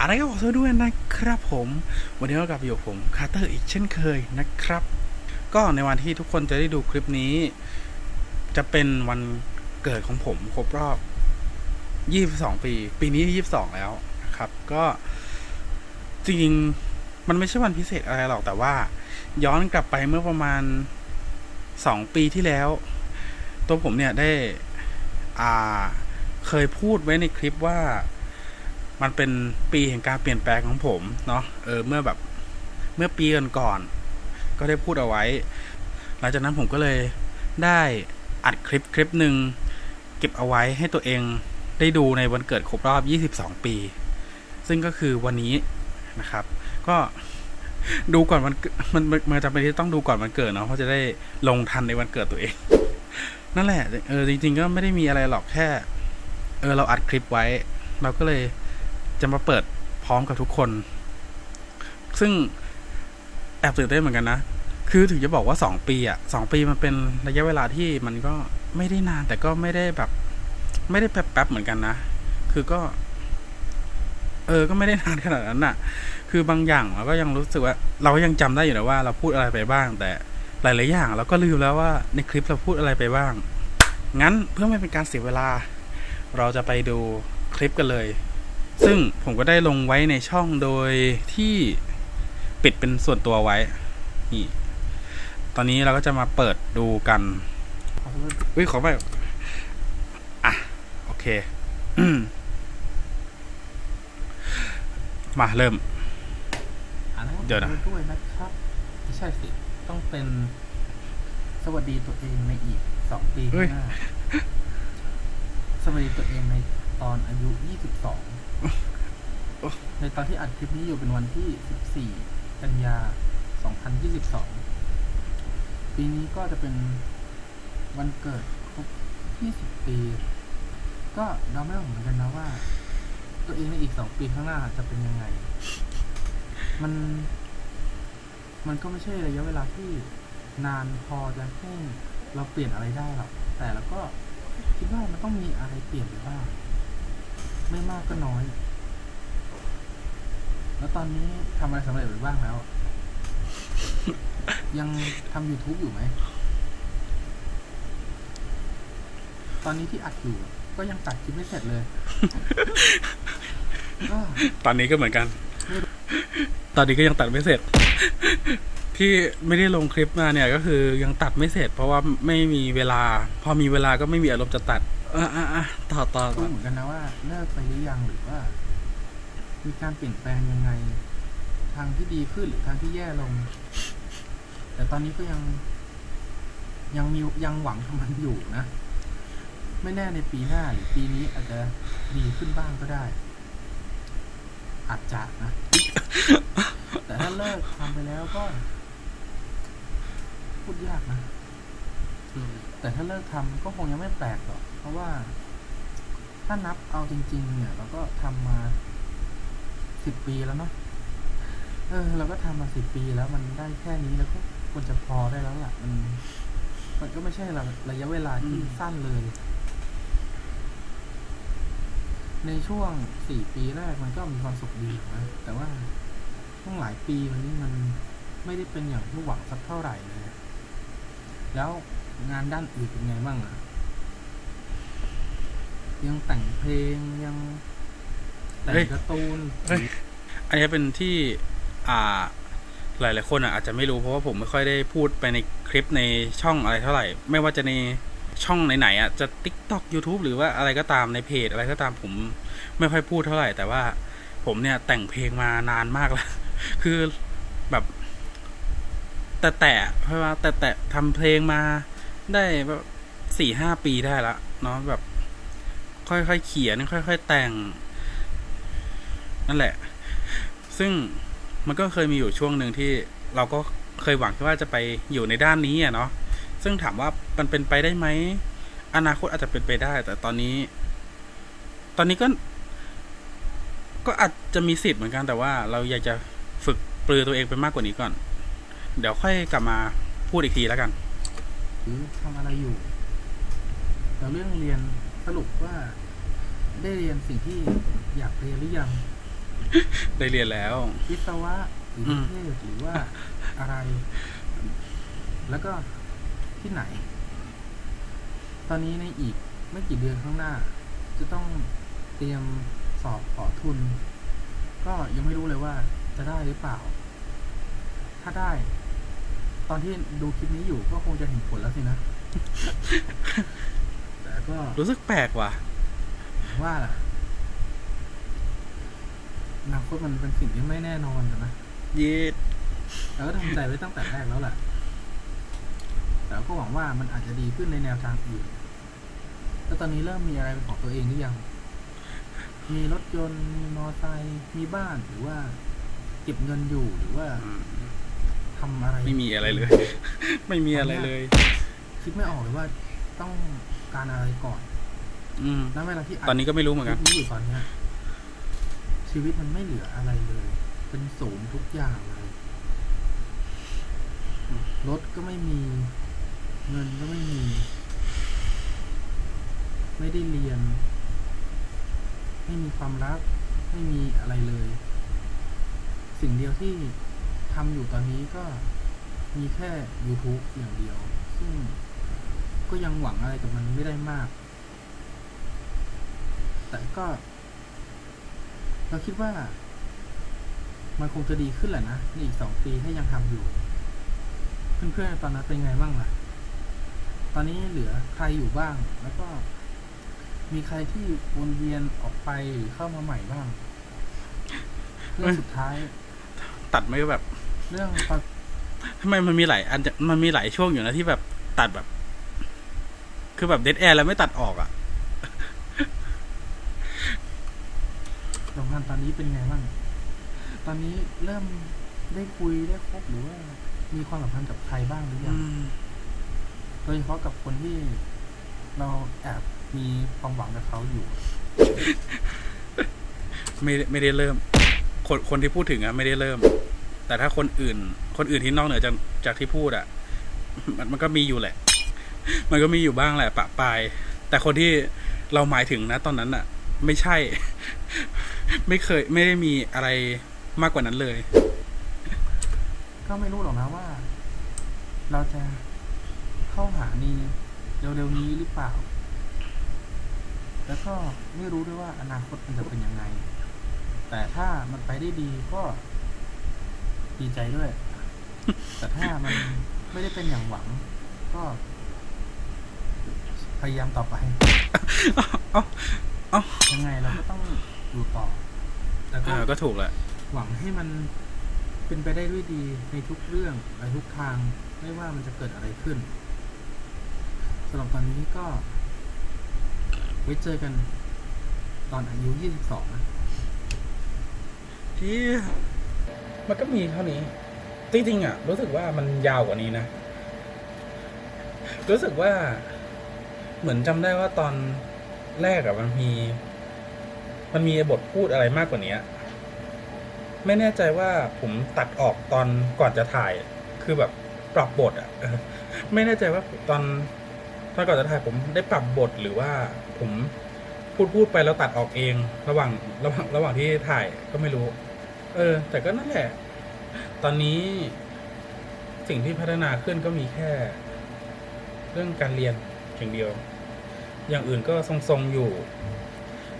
อะไรก็ขอโทษด้วยนะครับผม วันนี้เรากลับอยู่กับผมคาร์เตอร์อีกเช่นเคยนะครับ ก็ในวันที่ทุกคนจะได้ดูคลิปนี้ จะเป็นวันเกิดของผมครบรอบ 22 ปี ปีนี้ 22 แล้วนะครับ ก็จริงมันไม่ใช่วันพิเศษอะไรหรอกแต่ว่า ย้อนกลับไปเมื่อประมาณ 2 ปีที่แล้ว ตัวผมเนี่ยได้อ่าเคยพูดไว้ในคลิปว่า มันเป็นปีแห่งการเปลี่ยนแปลงของผมเนาะเออเมื่อแบบเมื่อปีก่อนๆก็ได้พูดเอาไว้ หลังจากนั้นผมก็เลยได้อัดคลิปคลิปหนึ่งเก็บเอาไว้ให้ตัวเองได้ดูในวันเกิดครบรอบ 22 ปี ซึ่งก็คือวันนี้นะครับ ก็ดูก่อนวันเกิดมันมันมันจะเป็นที่ต้องดูก่อนวันเกิดเนาะเพราะจะได้ลงทันในวันเกิดตัวเอง นั่นแหละเออจริง ๆ ก็ไม่ได้มีอะไรหรอกแค่ เออเราอัดคลิปไว้ เราก็เลย จะมาเปิดพร้อมกับทุกคน ซึ่งแอบตื่นเต้นเหมือนกันนะ คือถึงจะบอกว่าสองปีอะสองปีมันเป็นระยะเวลาที่มันก็ไม่ได้นาน แต่ก็ไม่ได้แบบ ไม่ได้แป๊บๆเหมือนกันนะ คือก็ เออ ก็ไม่ได้นานขนาดนั้นน่ะคือบางอย่างเราก็ยังรู้สึกว่า เรายังจำได้อยู่นะว่า เราพูดอะไรไปบ้าง แต่หลายๆอย่าง เราก็ลืมแล้วว่าในคลิปเราพูดอะไรไปบ้าง งั้นเพื่อไม่เป็นการเสียเวลา เราจะไปดูคลิปกันเลย ซึ่งผมก็ได้ลงไว้ในช่องโดยที่ปิดเป็นส่วนตัวไว้ นี่ ตอนนี้เราก็จะมาเปิดดูกันอุ้ยขอไปอะ โอเคอืมมาเริ่มอ่านให้เดี๋ยวนะผมด้วยนะครับไม่ใช่สิ ต้องเป็น สวัสดีตัวเองในอีกสองปีข้างหน้า สวัสดีตัวเองในตอนอายุยี่สิบสองในตอนที่อัดคลิปนี้อยู่เป็นวันที่สิบสี่กันยาสองพันยี่สิบสองปีนี้ก็จะเป็นวันเกิดครบยี่สิบปี ก็เดาไม่ออกเหมือนกันนะว่า ตัวเองในอีกสองปีข้างหน้าจะเป็นยังไง มัน มันก็ไม่ใช่ระยะเวลาที่นานพอจะให้เราเปลี่ยนอะไรได้หรอก แต่เราก็ คิดว่ามันต้องมีอะไรเปลี่ยนไปบ้างไม่มากก็น้อย แล้วตอนนี้ทำอะไรสำเร็จไปบ้างแล้ว ยังทำ YouTube อยู่ไหม ตอนนี้ที่อัดอยู่ ก็ยังตัดคลิปไม่เสร็จเลยก็ตอนนี้ก็เหมือนกัน ตอนนี้ก็ยังตัดไม่เสร็จ ที่ไม่ได้ลงคลิปมาเนี่ยก็คือยังตัดไม่เสร็จ เพราะว่าไม่มีเวลา พอมีเวลาก็ไม่มีอารมณ์จะตัดอะอะอะต่อต่อต่รู้อเหมือนกันนะว่าเลิกไปหรือยังหรือว่า มีการเปลี่ยนแปลงยังไง ทางที่ดีขึ้นหรือทางที่แย่ลง แต่ตอนนี้ก็ยัง ยังมียังหวังทำมันอยู่นะไม่แน่ในปีหน้าหรือปีนี้อาจจะดีขึ้นบ้างก็ได้ อาจจะนะ แต่ถ้าเลิกทำไปแล้วก็ พูดยากนะแต่ถ้าเลิกทำก็คงยังไม่แปลกหรอก เพราะว่า ถ้านับเอาจริง ๆ เนี่ยเราก็ทำมาสิบปีแล้วเนาะเออเราก็ทำมาสิบปีแล้วมันได้แค่นี้แล้วก็ควรจะพอได้แล้วล่ะมันมันก็ไม่ใช่ระระยะเวลาที่สั้นเลย ในช่วงสี่ปีแรกมันก็มีความสุขดีนะแต่ว่าช่วงหลายปีมันนี่มันไม่ได้เป็นอย่างที่หวังสักเท่าไหร่เลย แล้วงานด้านอื่นเป็นไงบ้างอะยังแต่งเพลงยังแต่งเฮ้ย การ์ตูนเฮ้ยอันนี้เป็นที่อ่าหลาย ๆ คนอะอาจจะไม่รู้เพราะว่าผมไม่ค่อยได้พูดไปในคลิปในช่องอะไรเท่าไหร่ ไม่ว่าจะในช่องไหนๆอะจะ TikTok YouTube หรือว่าอะไรก็ตามในเพจอะไรก็ตามผมไม่ค่อยพูดเท่าไหร่ แต่ว่าผมเนี่ยแต่งเพลงมานานมากแล้ว คือแบบ แต่แต่เพราะว่าแต่แต่ทำเพลงมาได้แบบสี่ห้าปีได้ละเนาะแบบ ค่อยๆเขียนค่อยๆแต่ง นั่นแหละ ซึ่งมันก็เคยมีอยู่ช่วงหนึ่งที่เราก็เคยหวังว่าจะไปอยู่ในด้านนี้อะเนาะซึ่งถามว่ามันเป็นไปได้ไหมอนาคตอาจจะเป็นไปได้ แต่ตอนนี้ ตอนนี้ก็ ก็อาจจะมีสิทธิ์เหมือนกันแต่ว่าเราอยากจะฝึกปลือตัวเองไปมากกว่านี้ก่อน เดี๋ยวค่อยกลับมาพูดอีกทีแล้วกันหรือทำอะไรอยู่แล้วเรื่องเรียนสรุปว่า ได้เรียนสิ่งที่อยากเรียนหรือยัง ได้เรียนแล้ว วิศวะหรืออืนิมเทศหรือว่าอะไร แล้วก็ที่ไหน ตอนนี้ในอีกไม่กี่เดือนข้างหน้า จะต้องเตรียมสอบขอทุน ก็ยังไม่รู้เลยว่าจะได้หรือเปล่า ถ้าได้ ตอนที่ดูคลิปนี้อยู่ก็คงจะเห็นผลแล้วสินะ แต่ก็รู้สึกแปลกว่ะ ว่าล่ะอนาคตมันเป็นสิ่งที่ไม่แน่นอนนะ เย็ดเราก็ทำใจไว้ตั้งแต่แรกแล้วแหละ แต่ก็หวังว่ามันอาจจะดีขึ้นในแนวทางอื่น แล้วตอนนี้เริ่มมีอะไรเป็นของตัวเองหรือยัง มีรถยนต์ มีมอเตอร์ไซค์ มีบ้าน หรือว่า เก็บเงินอยู่ หรือว่าอืม ทำอะไรไม่มีอะไรเลย ไม่มีอะไรเลย คิดไม่ออกเลยว่าต้องการอะไรก่อน อืมณเวลาที่ดตอนนี้ก็ไม่รู้เหมือนกันคลิปนี้อยู่ตอนเนี้ยชีวิตมันไม่เหลืออะไรเลย เป็นศูนย์ทุกอย่างเลยรถก็ไม่มี เงินก็ไม่มี ไม่ได้เรียน ไม่มีความรัก ไม่มีอะไรเลย สิ่งเดียวที่ ทำอยู่ตอนนี้ก็มีแค่ YouTube อย่างเดียว ซึ่งก็ยังหวังอะไรกับมันไม่ได้มาก แต่ก็ เราคิดว่า มันคงจะดีขึ้นแหละนะในอีกสองปีถ้ายังทำอยู่ เพื่อนๆตอนนั้นเป็นไงบ้างล่ะ ตอนนี้เหลือใครอยู่บ้าง แล้วก็ มีใครที่วนเวียนออกไปหรือเข้ามาใหม่บ้างเรื่องสุดท้าย ตัดไม่แบบ เรื่องตอนทำไมมันมีหลายอันจะมันมีหลายช่วงอยู่นะที่แบบตัดแบบ คือแบบเดดแอร์แล้วไม่ตัดออกอะสัมพันธ์ตอนนี้เป็นไงบ้าง ตอนนี้เริ่มได้คุยได้คบหรือว่า มีความสัมพันธ์กับใครบ้างหรือยัง โดยเฉพาะกับคนที่เราแอบมีความหวังกับเขาอยู่ ไม่ได้ไม่ได้เริ่ม คนคนที่พูดถึงอะไม่ได้เริ่ม แต่ถ้าคนอื่น คนอื่นที่นอกเหนือจากจากที่พูดอะมันมันก็มีอยู่แหละ มันก็มีอยู่บ้างแหละปะปลาย แต่คนที่เราหมายถึงนะตอนนั้นอะไม่ใช่ ไม่เคยไม่ได้มีอะไรมากกว่านั้นเลย ก็ไม่รู้หรอกนะว่า เราจะเข้าหานีเร็วๆนี้หรือเปล่า แล้วก็ไม่รู้ด้วยว่าอนาคตมันจะเป็นยังไง แต่ถ้ามันไปได้ดีก็ ดีใจด้วย แต่ถ้ามันไม่ได้เป็นอย่างหวัง ก็ พยายามต่อไปเอ้าเอ้ายังไงเราก็ต้องดูต่อ แล้วก็อ่าก็ถูกแหละ หวังให้มันเป็นไปได้ด้วยดีในทุกเรื่องในทุกทาง ไม่ว่ามันจะเกิดอะไรขึ้นสำหรับตอนนี้ก็ ไว้เจอกันตอนอายุ 22นะที่ มันก็มีเท่านี้ จริงๆอะ รู้สึกว่ามันยาวกว่านี้นะ รู้สึกว่า เหมือนจำได้ว่าตอนแรกอะมันมี มันมีบทพูดอะไรมากกว่านี้ไม่แน่ใจว่าผมตัดออกตอนก่อนจะถ่าย คือแบบปรับบทอะไม่แน่ใจว่าตอนตอนก่อนจะถ่ายผมได้ปรับบทหรือว่าผมพูดพูดไปแล้วตัดออกเอง ระหว่างระหว่างระหว่างที่ถ่ายก็ไม่รู้ เออ แต่ก็นั่นแหละ ตอนนี้สิ่งที่พัฒนาขึ้นก็มีแค่ เรื่องการเรียนอย่างเดียว อย่างอื่นก็ทรงๆอยู่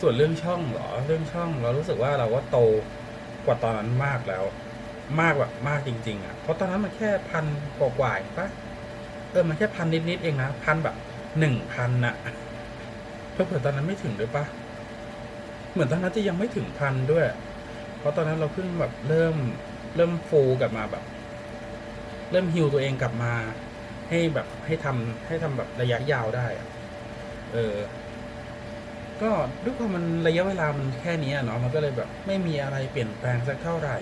ส่วนเรื่องช่องเหรอ เรื่องช่อง เรารู้สึกว่าเราก็โตกว่าตอนนั้นมากแล้ว มากแบบมากจริง ๆ อะ เพราะตอนนั้นมันแค่พันกว่าๆเองปะเออมันแค่พันนิดๆเองนะพันแบบหนึ่งพันอะเพื่อตอนนั้นไม่ถึงด้วยปะเหมือนตอนนั้นจะยังไม่ถึงพันด้วย เพราะตอนนั้นเราเพิ่งแบบเริ่มเริ่มฟูกลับมาแบบ เริ่มฮิวตัวเองกลับมา ให้แบบให้ทำให้ทำแบบระยะยาวได้อะเออ ก็ด้วยความมันระยะเวลามันแค่นี้เนาะมันก็เลยแบบ ไม่มีอะไรเปลี่ยนแปลงสักเท่าไหร่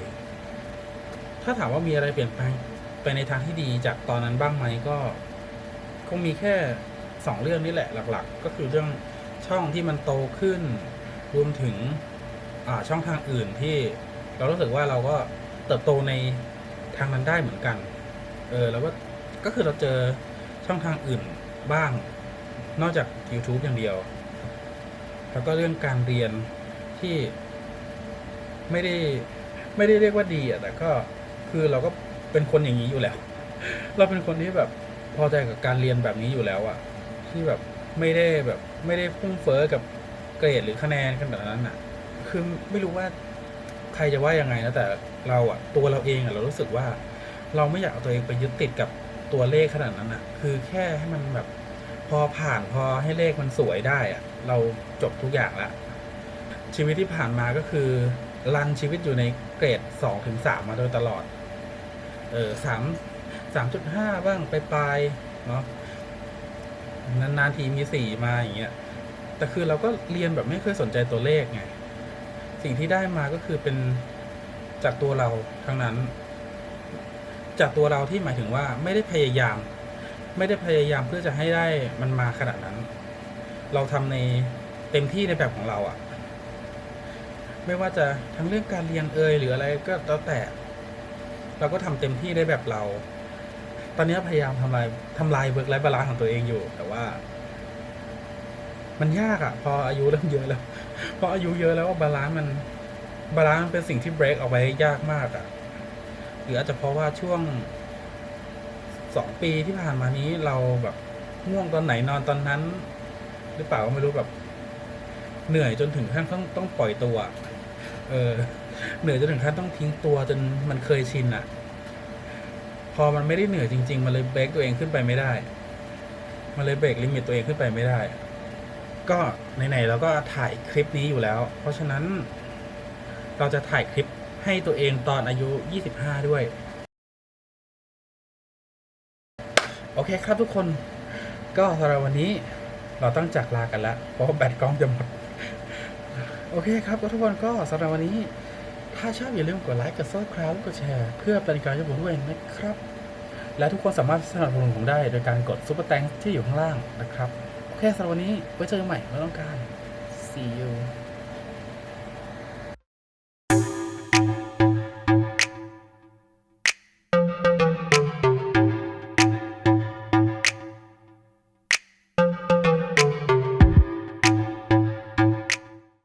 ถ้าถามว่ามีอะไรเปลี่ยนแปลงไปในทางที่ดีจากตอนนั้นบ้างไหมก็ คงมีแค่สองเรื่องนี่แหละหลัก ๆ ก็คือเรื่องช่องที่มันโตขึ้น รวมถึง ช่องทางอื่นที่เรารู้สึกว่าเราก็เติบโตในทางนั้นได้เหมือนกัน เออแล้วก็ก็คือเราเจอช่องทางอื่นบ้าง นอกจาก YouTube อย่างเดียว แล้วก็เรื่องการเรียนที่ไม่ได้ไม่ได้เรียกว่าดีอะแต่ก็คือเราก็เป็นคนอย่างนี้อยู่แล้ว เราเป็นคนที่แบบพอใจกับการเรียนแบบนี้อยู่แล้วอะ ที่แบบไม่ได้แบบไม่ได้พุ่งเฟ้อกับเกรดหรือคะแนนขนาดนั้นอะ คือไม่รู้ว่าใครจะว่ายังไงนะแต่เราอะตัวเราเองอะเรารู้สึกว่า เราไม่อยากเอาตัวเองไปยึดติดกับตัวเลขขนาดนั้นอะคือแค่ให้มันแบบพอผ่านพอให้เลขมันสวยได้อะเราจบทุกอย่างละชีวิตที่ผ่านมาก็คือรันชีวิตอยู่ในเกรดสองถึงสามมาโดยตลอด เออสามสามจุดห้าบ้างไปปลายเนาะนานๆทีมีสี่มาอย่างเงี้ยแต่คือเราก็เรียนแบบไม่เคยสนใจตัวเลขไง สิ่งที่ได้มาก็คือเป็นจากตัวเราทั้งนั้น จากตัวเราที่หมายถึงว่าไม่ได้พยายาม ไม่ได้พยายามเพื่อจะให้ได้มันมาขนาดนั้น เราทำในเต็มที่ในแบบของเราอะไม่ว่าจะทั้งเรื่องการเรียนเอยหรืออะไรก็แล้วแต่ เราก็ทำเต็มที่ได้แบบเรา ตอนนี้พยายามทำลายทำลายเวิร์กไลฟ์บาลานซ์ของตัวเองอยู่ แต่ว่า มันยากอะพออายุเริ่มเยอะแล้ว พออายุเยอะแล้วบาลานซ์มันบาลานซ์มันเป็นสิ่งที่เบรกออกไปยากมากอะหรืออาจจะเพราะว่าช่วงสองปีที่ผ่านมานี้เราแบบง่วงตอนไหนนอนตอนนั้น หรือเปล่าก็ไม่รู้แบบ เหนื่อยจนถึงขั้นต้องต้องปล่อยตัว เออ เหนื่อยจนถึงขั้นต้องทิ้งตัวจนมันเคยชินอะพอมันไม่ได้เหนื่อยจริง ๆ มันเลยเบรกตัวเองขึ้นไปไม่ได้ มันเลยเบรกลิมิตตัวเองขึ้นไปไม่ได้ ก็ไหนๆเราก็ถ่ายคลิปนี้อยู่แล้ว เพราะฉะนั้นเราจะถ่ายคลิปให้ตัวเองตอนอายุ 25 ด้วย โอเคครับทุกคนก็สำหรับวันนี้เราต้องจากลากันแล้ว เพราะแบตกล้องจะหมด โอเคครับก็ทุกคนก็สำหรับวันนี้ ถ้าชอบอย่าลืมกดไลค์กดซับสไครต์และกดแชร์ เพื่อเป็นกำลังใจให้ผมด้วยนะครับ และทุกคนสามารถสนับสนุนผมได้โดยการกดซุปเปอร์แตงที่อยู่ข้างล่างนะครับ โอเคสำหรับวันนี้ไว้เจอกันใหม่เมื่อต้องการ see you